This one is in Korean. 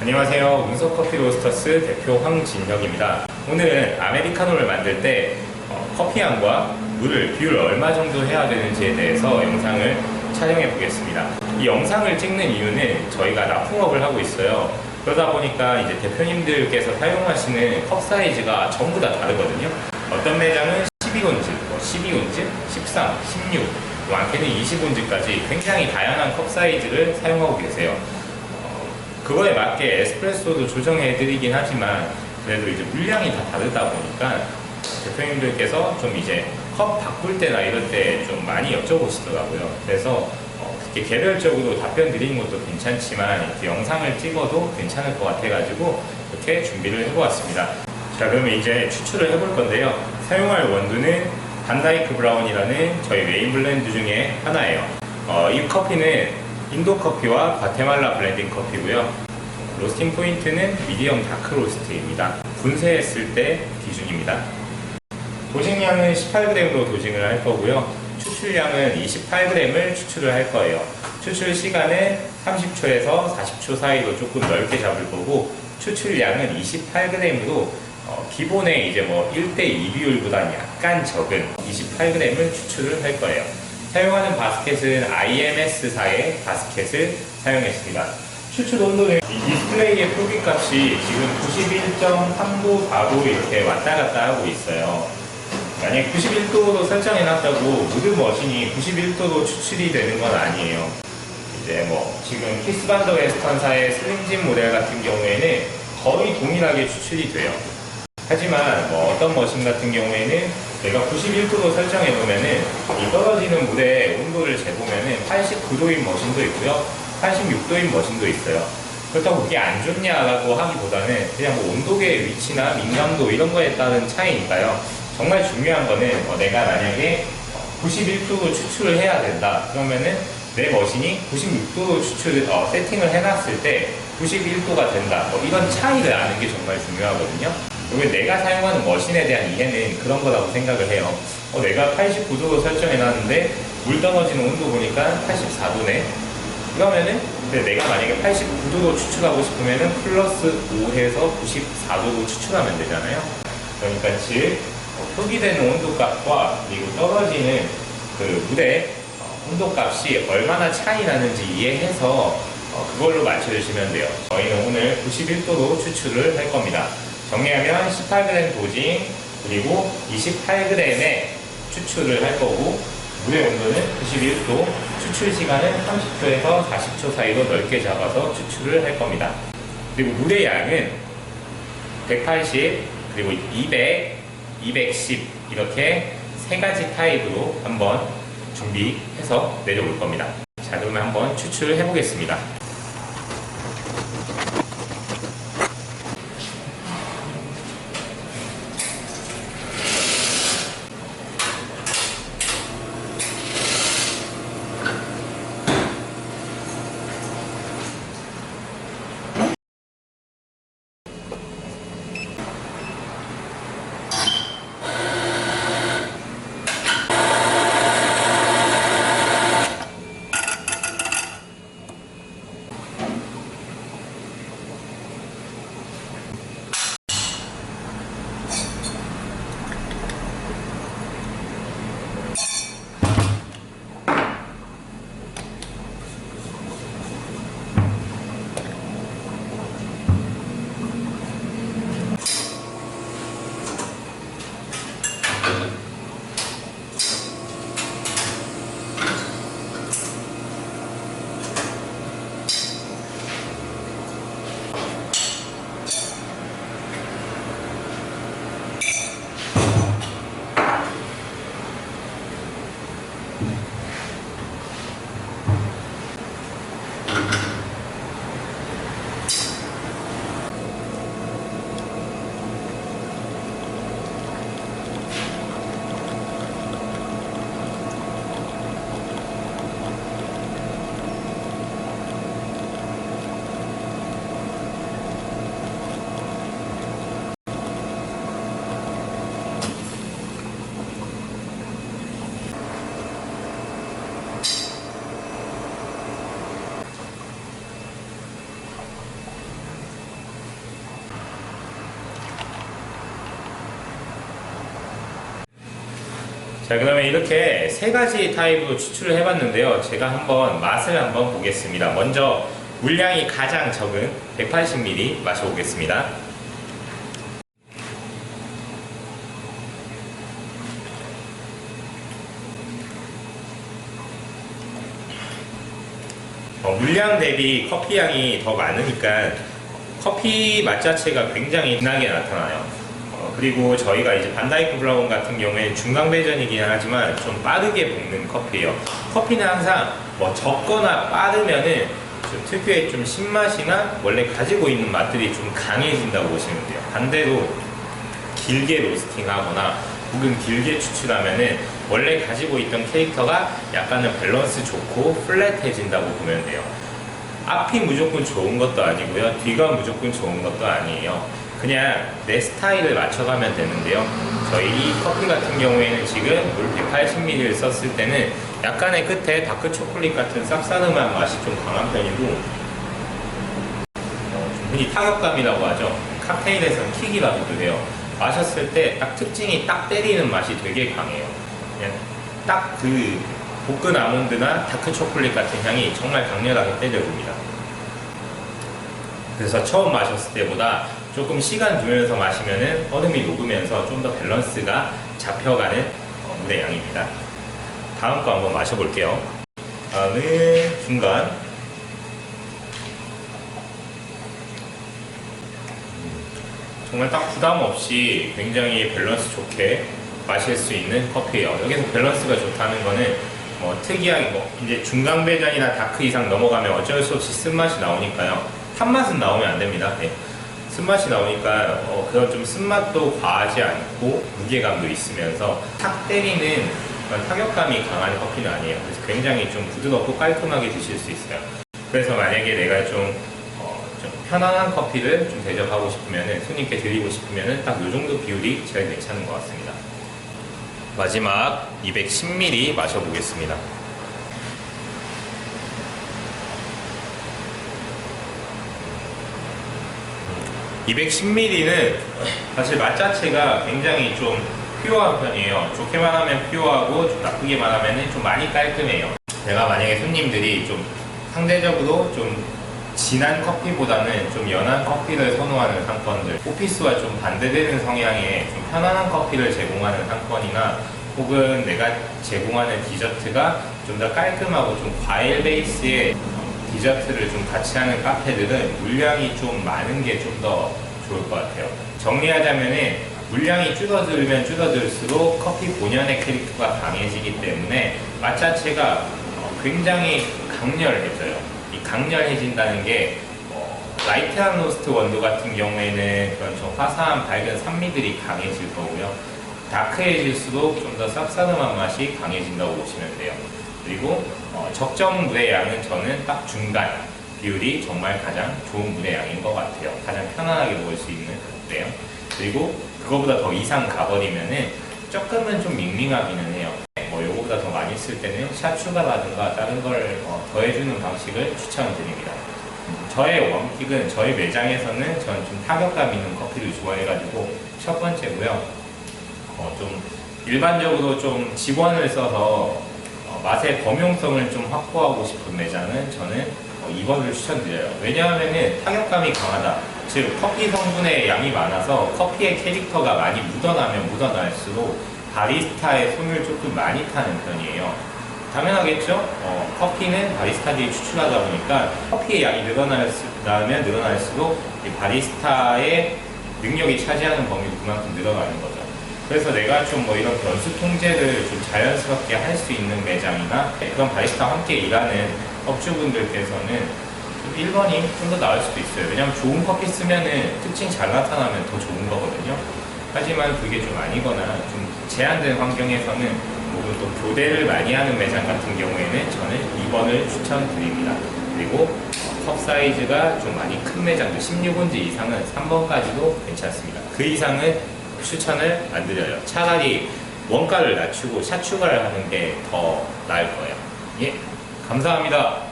안녕하세요. 운석커피 로스터스 대표 황진혁입니다. 오늘은 아메리카노를 만들 때 어, 커피향과 물을 비율 얼마 정도 해야 되는지에 대해서 영상을 촬영해 보겠습니다. 이 영상을 찍는 이유는 저희가 납품업을 하고 있어요. 그러다 보니까 이제 대표님들께서 사용하시는 컵 사이즈가 전부 다 다르거든요. 어떤 매장은 12온즈, 뭐 12온즈, 13, 16, 많게는 20온즈까지 굉장히 다양한 컵 사이즈를 사용하고 계세요. 그거에 맞게 에스프레소도 조정해 드리긴 하지만 그래도 이제 물량이 다 다르다 보니까 대표님들께서 좀 이제 컵 바꿀 때나 이럴 때 좀 많이 여쭤보시더라고요. 그래서 어, 그렇게 개별적으로 답변 드리는 것도 괜찮지만 이렇게 영상을 찍어도 괜찮을 것 같아가지고 이렇게 준비를 해보았습니다. 자, 그러면 이제 추출을 해볼 건데요. 사용할 원두는 반다이크 브라운이라는 저희 메인 블렌드 중에 하나예요. 어, 이 커피는 인도 커피와 과테말라 블렌딩 커피고요. 로스팅 포인트는 미디엄 다크 로스트입니다. 분쇄했을 때 기준입니다. 도식량은 18g으로 도식을 할 거고요. 추출량은 28g을 추출을 할 거예요. 추출 시간은 30초에서 40초 사이로 조금 넓게 잡을 거고 추출량은 28g으로 어, 기본의 이제 뭐 1대 2 비율보다는 약간 적은 28g을 추출을 할 거예요. 사용하는 바스켓은 IMS사의 바스켓을 사용했습니다. 추출 온도는 이 디스플레이의 표기값이 지금 91.3도, 4도 이렇게 왔다 갔다 하고 있어요. 만약 91도로 설정해놨다고 모든 머신이 91도로 추출이 되는 건 아니에요. 이제 뭐 지금 키스반더 웨스턴사의 슬림진 모델 같은 경우에는 거의 동일하게 추출이 돼요. 하지만 뭐 어떤 머신 같은 경우에는 내가 91도로 설정해 놓으면은 이 떨어지는 물의 온도를 재보면은 89도인 머신도 있고요. 86도인 머신도 있어요. 그렇다고 그게 안 좋냐라고 하기보다는 그냥 뭐 온도계의 위치나 민감도 이런 거에 따른 차이니까요. 정말 중요한 거는 어, 내가 만약에 91도로 추출을 해야 된다. 그러면은 내 머신이 96도로 추출을 어, 세팅을 해놨을 때 91도가 된다. 뭐 이런 차이를 아는 게 정말 중요하거든요. 그리고 내가 사용하는 머신에 대한 이해는 그런 거라고 생각을 해요. 어, 내가 89도로 설정해놨는데 물 떨어지는 온도 보니까 84도네. 그러면은 내가 만약에 89도로 추출하고 싶으면은 플러스 5해서 94도로 추출하면 되잖아요. 그러니까 즉 어, 표기되는 온도값과 그리고 떨어지는 그 물의 어, 온도값이 얼마나 차이 나는지 이해해서 어, 그걸로 맞춰주시면 돼요. 저희는 오늘 91도로 추출을 할 겁니다. 정리하면 18g 도징 그리고 28g의 추출을 할 거고 물의 온도는 91도, 추출 시간은 30초에서 40초 사이로 넓게 잡아서 추출을 할 겁니다. 그리고 물의 양은 180 그리고 200, 210 이렇게 세 가지 타입으로 한번 준비해서 내려올 겁니다. 자 그러면 한번 추출해 보겠습니다. Amen. 자, 그러면 이렇게 세 가지 타입으로 추출을 해봤는데요. 제가 한번 맛을 한번 보겠습니다. 먼저 물량이 가장 적은 180ml 마셔보겠습니다. 어, 물량 대비 커피 향이 더 많으니까 커피 맛 자체가 굉장히 진하게 나타나요. 어, 그리고 저희가 이제 반다이크 브라운 같은 경우에 중강 배전이긴 하지만 좀 빠르게 볶는 커피예요. 커피는 항상 뭐 적거나 빠르면은 좀 특유의 좀 신맛이나 원래 가지고 있는 맛들이 좀 강해진다고 보시면 돼요. 반대로 길게 로스팅하거나 혹은 길게 추출하면은 원래 가지고 있던 캐릭터가 약간은 밸런스 좋고 플랫해진다고 보면 돼요. 앞이 무조건 좋은 것도 아니고요. 뒤가 무조건 좋은 것도 아니에요. 그냥 내 스타일을 맞춰가면 되는데요. 저희 이 커피 같은 경우에는 지금 물 180ml를 썼을 때는 약간의 끝에 다크 초콜릿 같은 쌉싸름한 맛이 좀 강한 편이고 어, 좀 흔히 타격감이라고 하죠. 칵테일에서는 킥이라고 그래요. 마셨을 때 딱 특징이 딱 때리는 맛이 되게 강해요. 그냥 딱 그 볶은 아몬드나 다크 초콜릿 같은 향이 정말 강렬하게 때려줍니다. 그래서 처음 마셨을 때보다 조금 시간 두면서 마시면은 얼음이 녹으면서 좀 더 밸런스가 잡혀가는 어, 물의 양입니다. 다음 거 한번 마셔볼게요. 다음은 중간. 정말 딱 부담 없이 굉장히 밸런스 좋게 마실 수 있는 커피예요. 여기서 밸런스가 좋다는 거는 뭐 특이하게 뭐 이제 중간 배전이나 다크 이상 넘어가면 어쩔 수 없이 쓴맛이 나오니까요. 탄맛은 나오면 안 됩니다. 네. 쓴맛이 나오니까 어, 그런 좀 쓴맛도 과하지 않고 무게감도 있으면서 탁 때리는 그런 타격감이 강한 커피는 아니에요. 그래서 굉장히 좀 부드럽고 깔끔하게 드실 수 있어요. 그래서 만약에 내가 좀, 어, 좀 편안한 커피를 좀 대접하고 싶으면 손님께 드리고 싶으면 딱이 정도 비율이 제일 괜찮은 것 같습니다. 마지막 210ml 마셔보겠습니다. 210ml는 사실 맛 자체가 굉장히 좀 퓨어한 편이에요. 좋게만 하면 퓨어하고 좀 나쁘게만 하면 좀 많이 깔끔해요. 제가 만약에 손님들이 좀 상대적으로 좀 진한 커피보다는 좀 연한 커피를 선호하는 상권들, 오피스와 좀 반대되는 성향의 좀 편안한 커피를 제공하는 상권이나 혹은 내가 제공하는 디저트가 좀 더 깔끔하고 좀 과일 베이스의 디저트를 좀 같이 하는 카페들은 물량이 좀 많은 게 좀 더 좋을 것 같아요. 정리하자면은 물량이 줄어들면 줄어들수록 커피 본연의 캐릭터가 강해지기 때문에 맛 자체가 어, 굉장히 강렬해져요. 이 강렬해진다는 게 어, 라이트한 로스트 원두 같은 경우에는 그런 좀 화사한 밝은 산미들이 강해질 거고요. 다크해질수록 좀 더 쌉싸름한 맛이 강해진다고 보시면 돼요. 그리고 어, 적정 물의 양은 저는 딱 중간 비율이 정말 가장 좋은 물의 양인 것 같아요. 가장 편안하게 먹을 수 있는 그래요. 그리고 그거보다 더 이상 가버리면은 조금은 좀 밍밍하기는 해요. 뭐 요거보다 더 많이 쓸 때는 샷 추가라든가 다른 걸 어, 더해주는 방식을 추천드립니다. 저의 원픽은 저희 매장에서는 저는 좀 타격감 있는 커피를 좋아해가지고 첫 번째고요. 어, 좀 일반적으로 좀 직원을 써서 어, 맛의 범용성을 좀 확보하고 싶은 매장은 저는 어, 2번을 추천드려요. 왜냐하면 타격감이 강하다. 즉 커피 성분의 양이 많아서 커피의 캐릭터가 많이 묻어나면 묻어날수록 바리스타의 손을 조금 많이 타는 편이에요. 당연하겠죠? 어, 커피는 바리스타들이 추출하다 보니까 커피의 양이 늘어나면 늘어날수록 이 바리스타의 능력이 차지하는 범위도 그만큼 늘어나는 거죠. 그래서 내가 좀 뭐 이런 변수 통제를 좀 자연스럽게 할 수 있는 매장이나 그런 바리스타와 함께 일하는 업주분들께서는 좀 1번이 좀 더 나을 수도 있어요. 왜냐하면 좋은 커피 쓰면은 특징 잘 나타나면 더 좋은 거거든요. 하지만 그게 좀 아니거나 좀 제한된 환경에서는 혹은 또 교대를 많이 하는 매장 같은 경우에는 저는 2번을 추천드립니다. 그리고 컵 사이즈가 좀 많이 큰 매장들 16온즈 이상은 3번까지도 괜찮습니다. 그 이상은 추천을 안 드려요. 차라리 원가를 낮추고 샷 추가를 하는 게 더 나을 거예요. 예, 감사합니다.